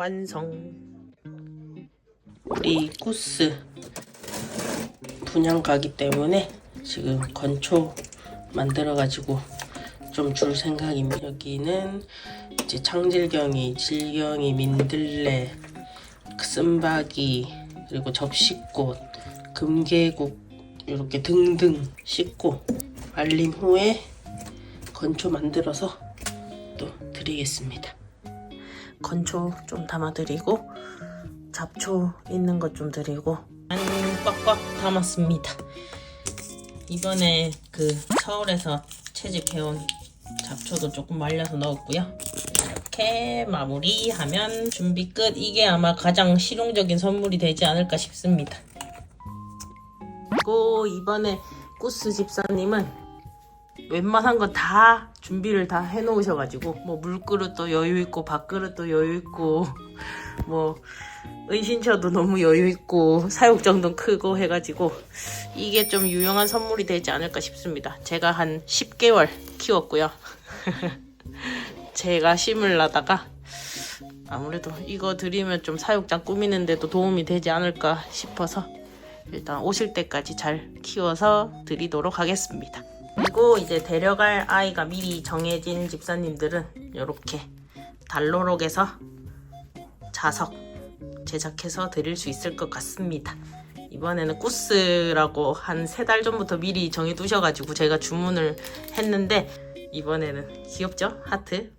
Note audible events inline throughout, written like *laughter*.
완성. 우리 구스 분양 가기 때문에 지금 건초 만들어 가지고 좀 줄 생각입니다. 여기는 이제 창질경이, 질경이, 민들레, 쓴바기, 그리고 접시꽃, 금계국 이렇게 등등 씻고 말린 후에 건초 만들어서 또 드리겠습니다. 건초 좀 담아드리고 잡초 있는 것 좀 드리고 많이 꽉꽉 담았습니다. 이번에 그 서울에서 채집해온 잡초도 조금 말려서 넣었고요. 이렇게 마무리하면 준비 끝. 이게 아마 가장 실용적인 선물이 되지 않을까 싶습니다. 그리고 이번에 꾸스 집사님은 웬만한 거 다 준비를 다 해놓으셔가지고 뭐 물그릇도 여유 있고 밥그릇도 여유 있고 *laughs* 뭐 은신처도 너무 여유 있고 사육정도 크고 해가지고 이게 좀 유용한 선물이 되지 않을까 싶습니다. 제가 한 10개월 키웠고요. *laughs* 제가 심으려다가 아무래도 이거 드리면 좀 사육장 꾸미는데도 도움이 되지 않을까 싶어서 일단 오실 때까지 잘 키워서 드리도록 하겠습니다. 그리고 이제 데려갈 아이가 미리 정해진 집사님들은 이렇게 달로록에서 자석 제작해서 드릴 수 있을 것 같습니다. 이번에는 꾸스라고 한 세 달 전부터 미리 정해 두셔가지고 제가 주문을 했는데 이번에는 귀엽죠? 하트.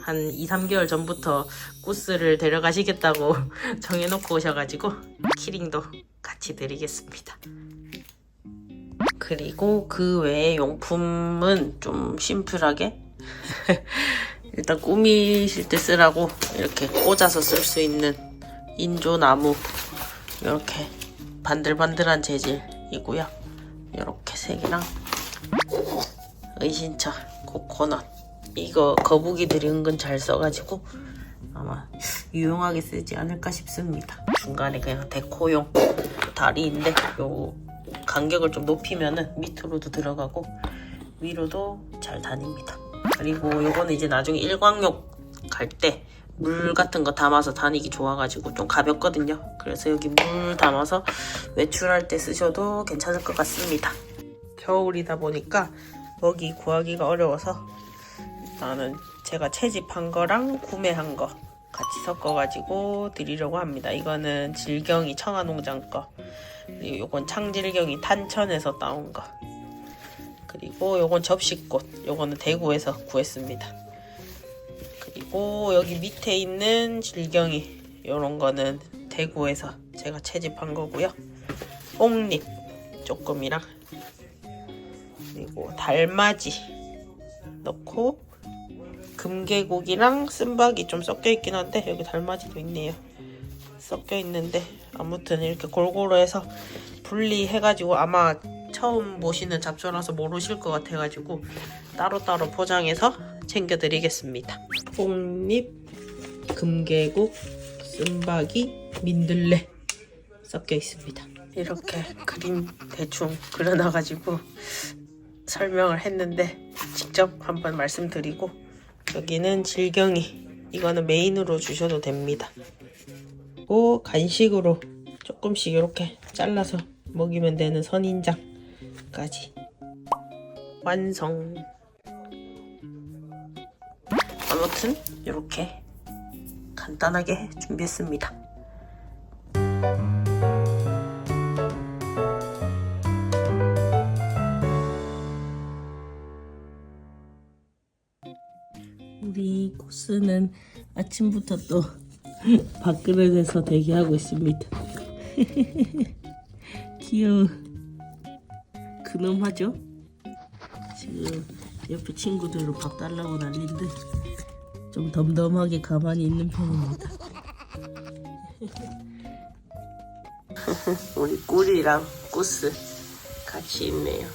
한 2, 3개월 전부터 꾸스를 데려가시겠다고 *laughs* 정해놓고 오셔가지고 키링도 같이 드리겠습니다. 그리고 그 외의 용품은 좀 심플하게 *laughs* 일단 꾸미실 때 쓰라고 이렇게 꽂아서 쓸 수 있는 인조나무 이렇게 반들반들한 재질이고요. 이렇게 세 개랑 의신차 코코넛 이거 거북이들이 은근 잘 써가지고 아마 유용하게 쓰지 않을까 싶습니다. 중간에 그냥 데코용 다리인데 요 간격을 좀 높이면은 밑으로도 들어가고 위로도 잘 다닙니다. 그리고 요거는 이제 나중에 일광욕 갈 때 물 같은 거 담아서 다니기 좋아가지고 좀 가볍거든요. 그래서 여기 물 담아서 외출할 때 쓰셔도 괜찮을 것 같습니다. 겨울이다 보니까 먹이 구하기가 어려워서 나는 제가 채집한 거랑 구매한 거 같이 섞어가지고 드리려고 합니다. 이거는 질경이 청아농장 거 그리고 요건 창질경이 탄천에서 따온 거 그리고 요건 접시꽃 요거는 대구에서 구했습니다. 그리고 여기 밑에 있는 질경이 요런 거는 대구에서 제가 채집한 거고요. 뽕잎 조금이랑 그리고 달맞이 넣고 금계국이랑 쓴박이 좀 섞여 있긴 한데 여기 달맞이도 있네요. 섞여 있는데 아무튼 이렇게 골고루 해서 분리해가지고 아마 처음 보시는 잡초라서 모르실 것 같아가지고 따로따로 포장해서 챙겨드리겠습니다. 뽕잎, 금계국, 쓴박이, 민들레 섞여 있습니다. 이렇게 그림 대충 그려놔가지고 설명을 했는데 직접 한번 말씀드리고 여기는 질경이 이거는 메인으로 주셔도 됩니다. 그리고 간식으로 조금씩 이렇게 잘라서 먹이면 되는 선인장까지 완성. 아무튼 이렇게 간단하게 준비했습니다. 우리 코스는 아침부터 또 *laughs* 밥그릇에서 대기하고 있습니다. *laughs* 귀여워. 그놈 하죠? 지금 옆에 친구들로 밥 달라고 난리인데 좀 덤덤하게 가만히 있는 편입니다. *laughs* 우리 꿀이랑 꾸스 같이 있네요.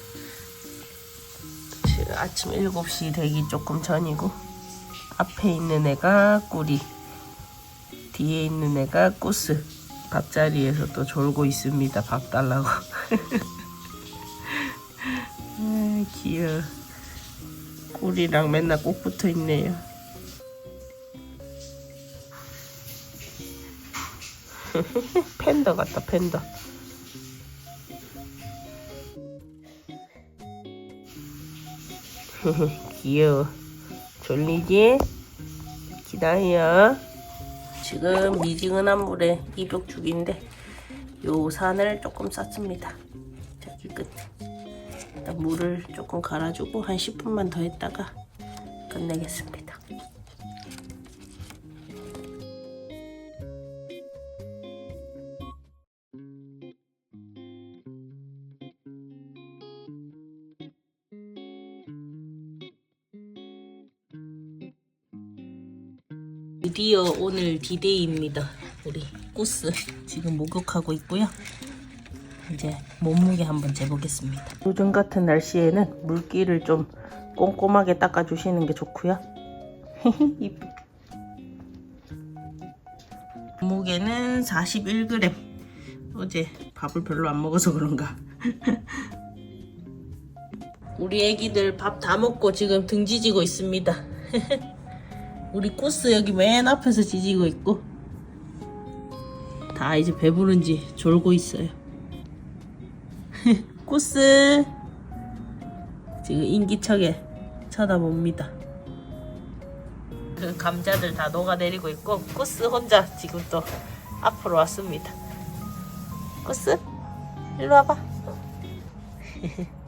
지금 아침 7시 되기 조금 전이고 앞에 있는 애가 꿀이 뒤에 있는 애가 꾸스 밥자리에서 또 졸고 있습니다. 밥 달라고. *laughs* 아, 귀여워. 꿀이랑 맨날 꼭 붙어 있네요. *laughs* 팬더 같다 팬더 *laughs* 귀여워 졸리지? 기다려. 지금 미지근한 물에 입욕죽인데 요 산을 조금 쌌습니다. 저기 끝에 일단 물을 조금 갈아주고 한 10분만 더 했다가 끝내겠습니다 드디어 오늘 디데이입니다. 우리 꾸스 지금 목욕하고 있고요. 이제 몸무게 한번 재보겠습니다. 요즘 같은 날씨에는 물기를 좀 꼼꼼하게 닦아주시는 게 좋고요. *laughs* 이쁘. 몸무게는 41g. 어제 밥을 별로 안 먹어서 그런가. *laughs* 우리 애기들 밥 다 먹고 지금 등 지지고 있습니다. *laughs* 우리 코스 여기 맨 앞에서 지지고 있고 다 이제 배부른지 졸고 있어요. *laughs* 코스 지금 인기척에 쳐다봅니다. 그 감자들 다 녹아내리고 있고 코스 혼자 지금 또 앞으로 왔습니다. 코스 일로 와봐. *laughs*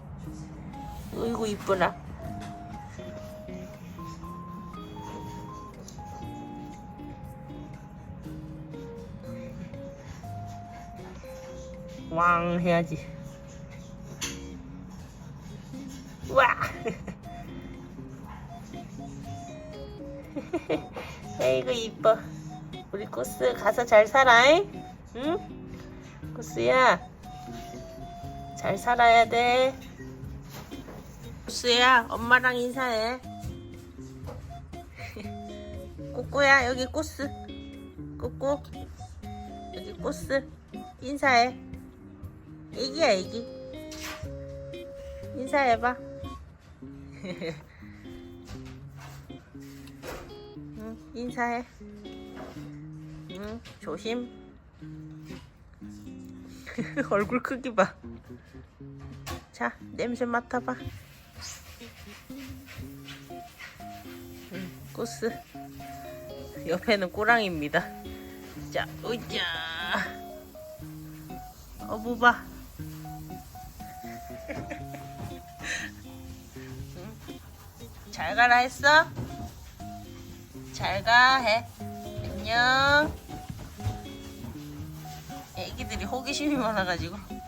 어이구 이쁘라. 왕 해야지. 와. *laughs* 아이고 이뻐. 우리 코스 가서 잘 살아잉? 응? 코스야. 잘 살아야 돼. 코스야, 엄마랑 인사해. *laughs* 꾸꾸야, 여기 코스. 꾸꾸. 여기 코스. 인사해. 애기야 애기. 인사해봐. *laughs* 응, 인사해. 응, 조심. *laughs* 얼굴 크기 봐. 자, 냄새 맡아봐. 응, 코스. 옆에는 꼬랑입니다. 자, 으쌰 어부 봐 *laughs* 잘 가라 했어? 잘 가 해. 안녕. 애기들이 호기심이 많아가지고. 응,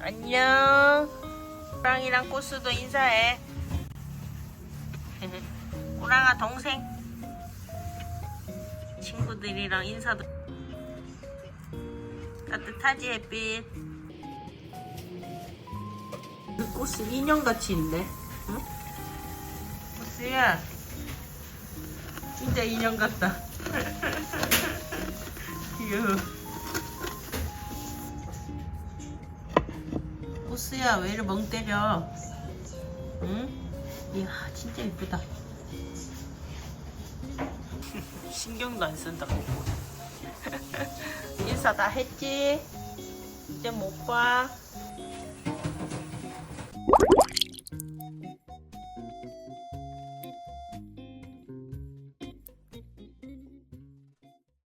안녕. 호랑이랑 코스도 인사해. *laughs* 호랑아 동생. 친구들이랑 인사도. 따뜻하지 햇빛. 그 코스 인형같이 있네. 응? 코스야. 진짜 인형 같다. *laughs* 귀여워. 코스야, 왜 이리 멍 때려? 응? 이야, 진짜 이쁘다. 신경도 안 쓴다, 고고. *laughs* 인사 다 했지? 이제 못 봐.